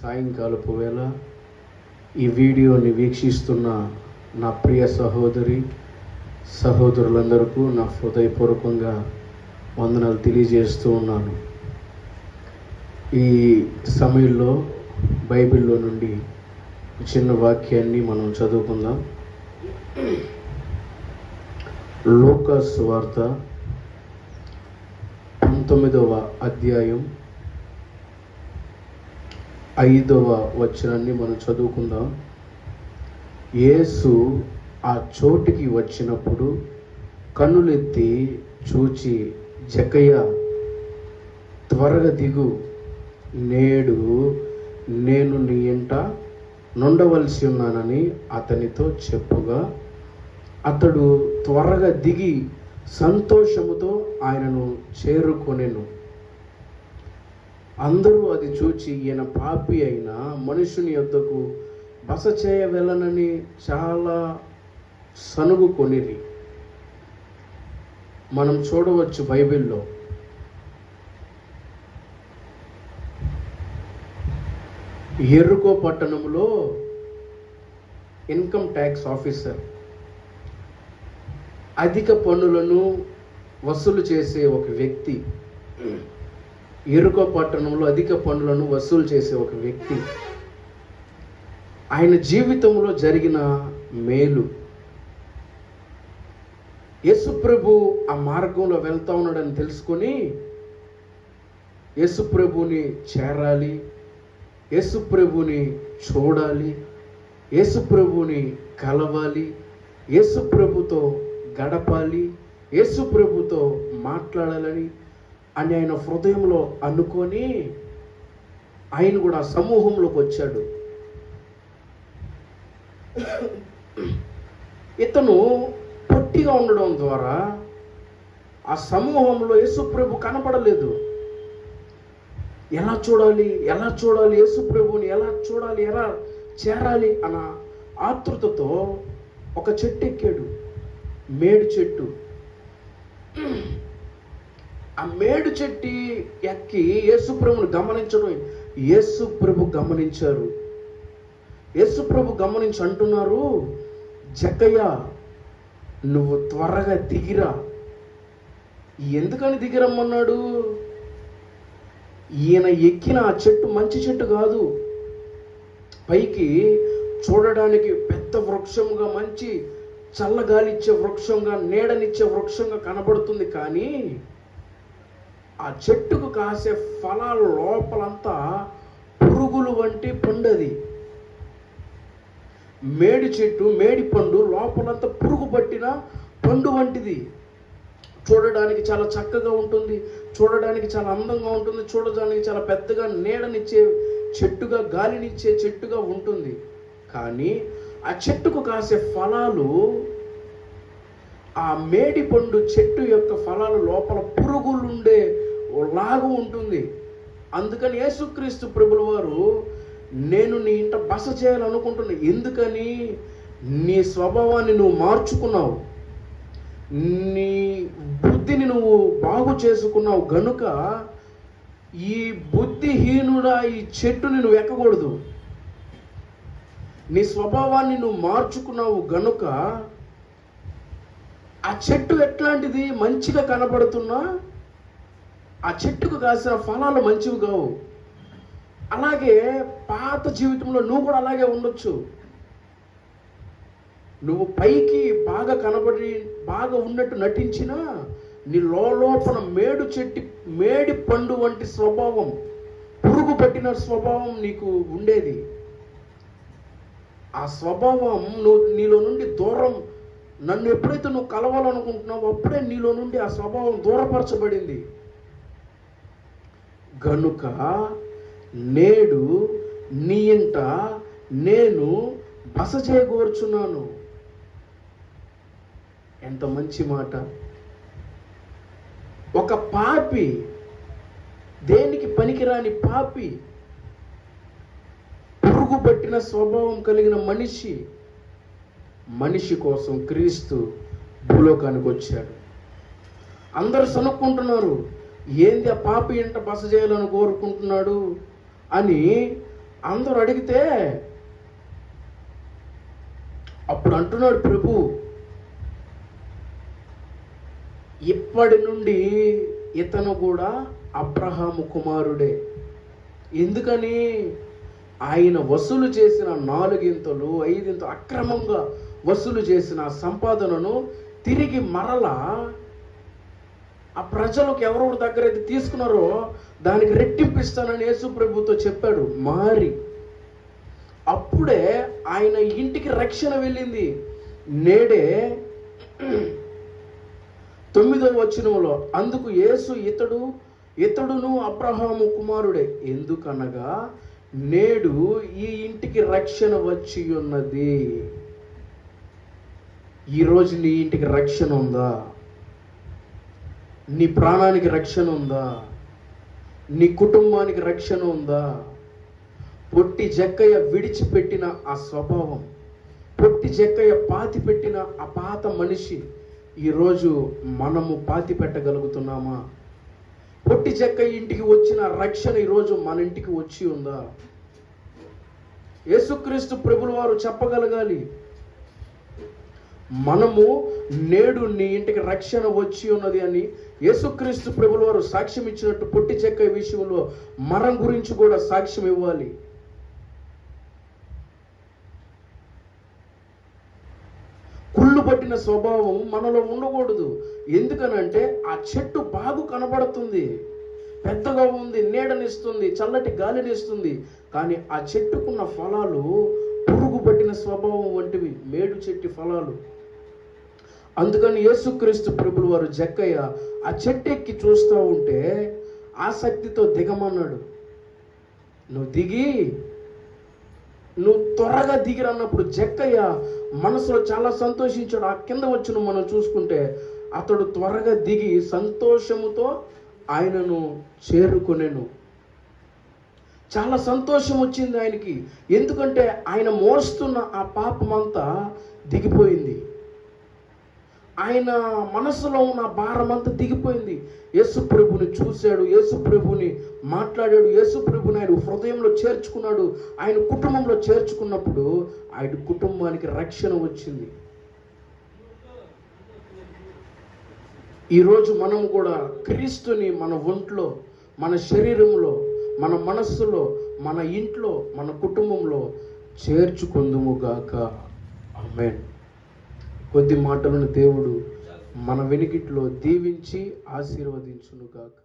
సాయంకాలపు వేళ ఈ వీడియోని వీక్షిస్తున్న నా ప్రియ సహోదరి సహోదరులందరికీ నా హృదయపూర్వకంగా వందనాలు తెలియజేస్తూ ఉన్నాను. ఈ సమయంలో బైబిల్లో నుండి చిన్న వాక్యాన్ని మనం చదువుకుందాం. లోకాస్ వార్త పంతొమ్మిదవ అధ్యాయం ఐదవ వచనాన్ని మనం చదువుకుందాం. యేసు ఆ చోటికి వచ్చినప్పుడు కన్నులెత్తి చూచి జకయ్య త్వరగా దిగు. నేడు నేను నీ ఇంట నుండవలసి ఉన్నానని అతనితో చెప్పుగా అతడు త్వరగా దిగి సంతోషముతో ఆయనను చేరుకొనెను. అందరూ అది చూచి ఈయన పాపి అయిన మనుషుని యొద్దకు బస చేయ వెళ్ళనని చాలా సనుగు కొనిరి మనం చూడవచ్చు బైబిల్లో. ఎర్రుకో పట్టణంలో ఇన్కమ్ ట్యాక్స్ ఆఫీసర్. అధిక పన్నులను వసూలు చేసే ఒక వ్యక్తి. ఎరుకో పట్టణంలో అధిక పనులను వసూలు చేసే ఒక వ్యక్తి. ఆయన జీవితంలో జరిగిన మేలు. యేసుప్రభు ఆ మార్గంలో వెళ్తా ఉన్నాడని తెలుసుకొని యేసుప్రభుని చేరాలి యేసుప్రభుని చూడాలి యేసుప్రభుని కలవాలి యేసుప్రభుతో గడపాలి యేసుప్రభుతో మాట్లాడాలని అని ఆయన హృదయంలో అనుకొని ఆయన కూడా సమూహంలోకి వచ్చాడు. ఇతను పొట్టిగా ఉండడం ద్వారా ఆ సమూహంలో యేసుప్రభు కనపడలేదు. ఎలా చూడాలి? ఎలా చూడాలి? యేసుప్రభుని ఎలా చూడాలి? ఎలా చేరాలి? అన్న ఆతృతతో ఒక చెట్టు ఎక్కాడు. మేడు చెట్టు. ఆ మేడు చెట్టు ఎక్కి యేసుప్రభుని గమనించడం యేసుప్రభు గమనించారు. యేసుప్రభు గమనించి అంటున్నారు జక్కయ్య నువ్వు త్వరగా దిగిరా. ఎందుకని దిగిరమ్మన్నాడు? ఈయన ఎక్కిన ఆ చెట్టు మంచి చెట్టు కాదు. పైకి చూడడానికి పెద్ద వృక్షంగా మంచి చల్లగాలిచ్చే వృక్షంగా నీడనిచ్చే వృక్షంగా కనబడుతుంది కానీ ఆ చెట్టుకు కాసే ఫలాల లోపలంతా పురుగులు వంటి పండది. మేడి చెట్టు మేడి పండు లోపలంతా పురుగు పట్టిన పండు వంటిది. చూడడానికి చాలా చక్కగా ఉంటుంది చూడడానికి చాలా అందంగా ఉంటుంది చూడడానికి చాలా పెద్దగా నీడనిచ్చే చెట్టుగా గాలినిచ్చే చెట్టుగా ఉంటుంది. కానీ ఆ చెట్టుకు కాసే ఫలాలు ఆ మేడి పండు చెట్టు యొక్క ఫలాలు లోపల పురుగులుండే లాగు ఉంటుంది. అందుకని యేసుక్రీస్తు ప్రభుల వారు నేను నీ ఇంట బస చేయాలనుకుంటున్నా. ఎందుకని? నీ స్వభావాన్ని నువ్వు మార్చుకున్నావు. నీ బుద్ధిని నువ్వు బాగు చేసుకున్నావు గనుక ఈ బుద్ధిహీనుడా ఈ చెట్టుని నువ్వు ఎక్కకూడదు. నీ స్వభావాన్ని నువ్వు మార్చుకున్నావు గనుక ఆ చెట్టు ఎట్లాంటిది? మంచిగా కనబడుతున్నా? ఆ చెట్టుకు కాసిన ఫలాలు మంచివి కావు. అలాగే పాత జీవితంలో నువ్వు కూడా అలాగే ఉండొచ్చు. నువ్వు పైకి బాగా కనబడి బాగా ఉన్నట్టు నటించినా నీ లోపల మేడు చెట్టి మేడి పండు వంటి స్వభావం పురుగు పట్టిన స్వభావం నీకు ఉండేది. ఆ స్వభావం నువ్వు నీలో నుండి దూరం నన్ను ఎప్పుడైతే నువ్వు కలవాలనుకుంటున్నావో అప్పుడే నీలో నుండి ఆ స్వభావం దూరపరచబడింది. గనుక నేడు నీ ఇంట నేను బస చేయకూర్చున్నాను ఎంత మంచి మాట. ఒక పాపి దేనికి పనికిరాని పాపి పురుగు పట్టిన స్వభావం కలిగిన మనిషి మనిషి కోసం క్రీస్తు భూలోకానికి వచ్చాడు అందరు సనుక్కుంటున్నారు. ఏంది ఆ పాపి ఇంట బస చేయాలని కోరుకుంటున్నాడు అని అందరూ అడిగితే అప్పుడు అంటున్నాడు ప్రభు ఇప్పటి నుండి ఇతను కూడా అబ్రహాము కుమారుడే. ఎందుకని? ఆయన వసూలు చేసిన నాలుగింతలు ఐదింతలు అక్రమంగా వసూలు చేసిన సంపాదనను తిరిగి మరలా ఆ ప్రజలకు ఎవరెవరి దగ్గర అయితే తీసుకున్నారో దానికి రెట్టింపిస్తానని యేసు ప్రభుతో చెప్పాడు. మారి. అప్పుడే ఆయన ఇంటికి రక్షణ వెళ్ళింది. నేడే తొమ్మిదవ వచనంలో అందుకు యేసు ఇతడు ఇతడును అబ్రహాము కుమారుడే. ఎందుకనగా నేడు ఈ ఇంటికి రక్షణ వచ్చి ఉన్నది ఈరోజు నీ ఇంటికి రక్షణ ఉందా? నీ ప్రాణానికి రక్షణ ఉందా? నీ కుటుంబానికి రక్షణ ఉందా? పొట్టి జక్కయ్య విడిచిపెట్టిన ఆ స్వభావం పొట్టి జక్కయ్య పాతి పెట్టిన ఆ పాత మనిషి ఈరోజు మనము పాతి పెట్టగలుగుతున్నామా పొట్టి జక్కయ్య ఇంటికి వచ్చిన రక్షణ ఈరోజు మన ఇంటికి వచ్చి ఉందా? యేసుక్రీస్తు ప్రభులు వారు చెప్పగలగాలి మనము నేడు నీ ఇంటికి రక్షణ వచ్చి ఉన్నది అని యేసుక్రీస్తు ప్రభుల వారు సాక్ష్యం ఇచ్చినట్టు పొట్టి చెక్క విషయంలో మరం గురించి కూడా సాక్ష్యం ఇవ్వాలి. కుళ్ళు పట్టిన స్వభావం మనలో ఉండకూడదు. ఎందుకనంటే ఆ చెట్టు బాగు కనబడుతుంది. పెద్దగా ఉంది నీడనిస్తుంది చల్లటి గాలినిస్తుంది. కానీ ఆ చెట్టుకున్న ఫలాలు పురుగు పట్టిన స్వభావం వంటివి మేడు చెట్టు ఫలాలు. అందుకని యేసుక్రీస్తు ప్రభులు వారు జక్కయ్య ఆ చెట్టు ఎక్కి చూస్తూ ఉంటే ఆసక్తితో దిగమన్నాడు. నువ్వు దిగి నువ్వు త్వరగా దిగిరన్నప్పుడు జక్కయ్య మనసులో చాలా సంతోషించాడు. ఆ కింద వచ్చిన మనం చూసుకుంటే అతడు త్వరగా దిగి సంతోషముతో ఆయనను చేరుకునేను. చాలా సంతోషం వచ్చింది ఆయనకి. ఎందుకంటే ఆయన మోస్తున్న ఆ పాపమంతా దిగిపోయింది. ఆయన మనసులో ఉన్న భారం అంతా దిగిపోయింది యేసు ప్రభుని చూశాడు యేసు ప్రభుని మాట్లాడాడు యేసు ప్రభుని ఆయన హృదయంలో చేర్చుకున్నాడు. ఆయన కుటుంబంలో చేర్చుకున్నప్పుడు ఆయన కుటుంబానికి రక్షణ వచ్చింది. ఈరోజు మనం కూడా క్రీస్తుని మన ఒంట్లో మన శరీరంలో మన మనస్సులో మన ఇంట్లో మన కుటుంబంలో చేర్చుకుందుముగాక ఆమెన్. కొద్ది మాటలను దేవుడు మన వెనుకిట్లో దీవించి ఆశీర్వదించునుగాక.